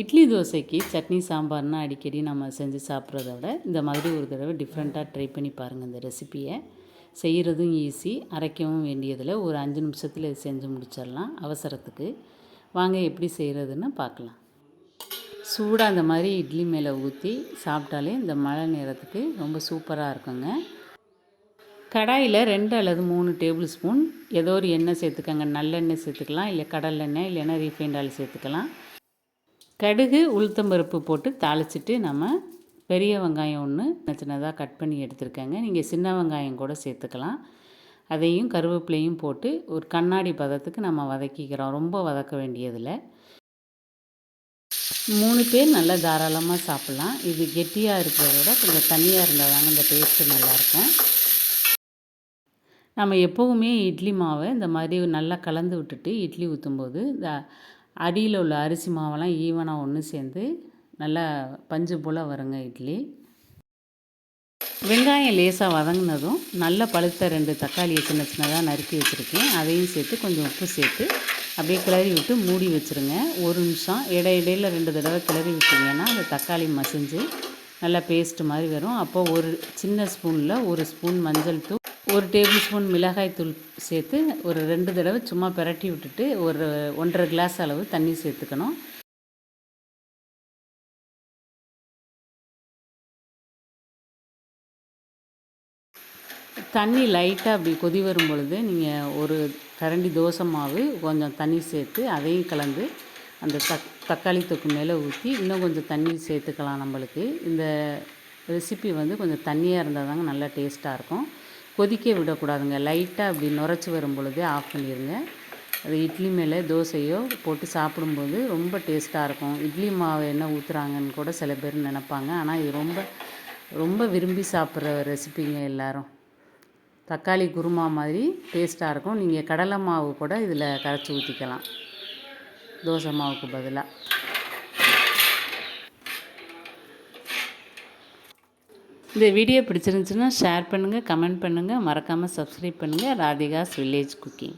இட்லி தோசைக்கு சட்னி சாம்பார்னா அடிக்கடி நம்ம செஞ்சு சாப்பிட்றத விட இந்த மாதிரி ஒரு தடவை டிஃப்ரெண்ட்டாக ட்ரை பண்ணி பாருங்கள் இந்த ரெசிப்பியை செய்கிறதும் ஈஸி அரைக்கவும் வேண்டியதில் ஒரு அஞ்சு நிமிஷத்தில் இது செஞ்சு முடிச்சிடலாம் அவசரத்துக்கு. வாங்க எப்படி செய்கிறதுன்னு பார்க்கலாம். சூடாக அந்த மாதிரி இட்லி மேலே ஊற்றி சாப்பிட்டாலே இந்த மழை நேரத்துக்கு ரொம்ப சூப்பராக இருக்குங்க. கடாயில் ரெண்டு அல்லது மூணு டேபிள் ஸ்பூன் ஏதோ ஒரு எண்ணெய் சேர்த்துக்கோங்க. நல்லெண்ணெய் சேர்த்துக்கலாம். இல்லை கடலெண்ணெய் இல்லைன்னா ரீஃபைண்ட் ஆயில் சேர்த்துக்கலாம். கடுகு உளுத்தம்பருப்பு போட்டு தாளிச்சிட்டு நம்ம பெரிய வெங்காயம் ஒன்று சின்ன சின்னதாக கட் பண்ணி எடுத்துருக்கேங்க. நீங்கள் சின்ன வெங்காயம் கூட சேர்த்துக்கலாம். அதையும் கருவேப்பிலையும் போட்டு ஒரு கண்ணாடி பதத்துக்கு நம்ம வதக்கிக்கிறோம். ரொம்ப வதக்க வேண்டியதில் மூணு பேர் நல்லா தாராளமாக சாப்பிட்லாம். இது கெட்டியாக இருக்கிறத விட கொஞ்சம் தண்ணியாக இருந்தால் தாங்க இந்த டேஸ்ட்டு நல்லாயிருக்கும். நம்ம எப்போவுமே இட்லி மாவை இந்த மாதிரி நல்லா கலந்து விட்டுட்டு இட்லி ஊற்றும்போது இந்த அடியில் உள்ள அரிசி மாவெல்லாம் ஈவனாக ஒன்று சேர்ந்து நல்லா பஞ்சு போல் வருங்க இட்லி. வெங்காயம் லேசாக வதங்கினதும் நல்ல பழுத்த ரெண்டு தக்காளியை சின்ன சின்னதாக நறுக்கி வச்சுருக்கேன். அதையும் சேர்த்து கொஞ்சம் உப்பு சேர்த்து அப்படியே கிளறி விட்டு மூடி வச்சுருங்க. ஒரு நிமிஷம். இடை இடையில் ரெண்டு தடவை கிளறி விட்டிங்கன்னா அந்த தக்காளி மசிஞ்சு நல்லா பேஸ்ட்டு மாதிரி வரும். அப்போது ஒரு சின்ன ஸ்பூனில் ஒரு ஸ்பூன் மஞ்சள் தூள் ஒரு டேபிள் ஸ்பூன் மிளகாய்த்தூள் சேர்த்து ஒரு ரெண்டு தடவை சும்மா பிரட்டி விட்டுட்டு ஒரு ஒன்றரை கிளாஸ் அளவு தண்ணி சேர்த்துக்கணும். தண்ணி லைட்டாக அப்படி கொதி வரும் பொழுது நீங்கள் ஒரு கரண்டி தோசை மாவு கொஞ்சம் தண்ணி சேர்த்து அதையும் கலந்து அந்த தக் தக்காளி தொக்கு மேலே ஊற்றி இன்னும் கொஞ்சம் தண்ணி சேர்த்துக்கலாம் நம்மளுக்கு. இந்த ரெசிபி வந்து கொஞ்சம் தண்ணியாக இருந்தால் தாங்க நல்லா டேஸ்ட்டாக இருக்கும். கொதிக்க விடக்கூடாதுங்க. லைட்டாக அப்படி நுரைச்சி வரும் பொழுதே ஆஃப் பண்ணிடுங்க அது இட்லி மேலே தோசையோ போட்டு சாப்பிடும்போது ரொம்ப டேஸ்ட்டாக இருக்கும். இட்லி மாவு என்ன ஊற்றுறாங்கன்னு கூட சில பேர் நினப்பாங்க. ஆனால் இது ரொம்ப ரொம்ப விரும்பி சாப்பிட்ற ரெசிபிங்க எல்லோரும். தக்காளி குருமா மாதிரி டேஸ்ட்டாக இருக்கும். நீங்கள் கடலை மாவு கூட இதில் கரைச்சி ஊற்றிக்கலாம் தோசை மாவுக்கு பதிலாக இந்த வீடியோ பிடிச்சிருந்துச்சுன்னா ஷேர் பண்ணுங்கள் கமெண்ட் பண்ணுங்கள் மறக்காமல் சப்ஸ்கிரைப் பண்ணுங்கள் ராதிகாஸ் வில்லேஜ் குக்கிங்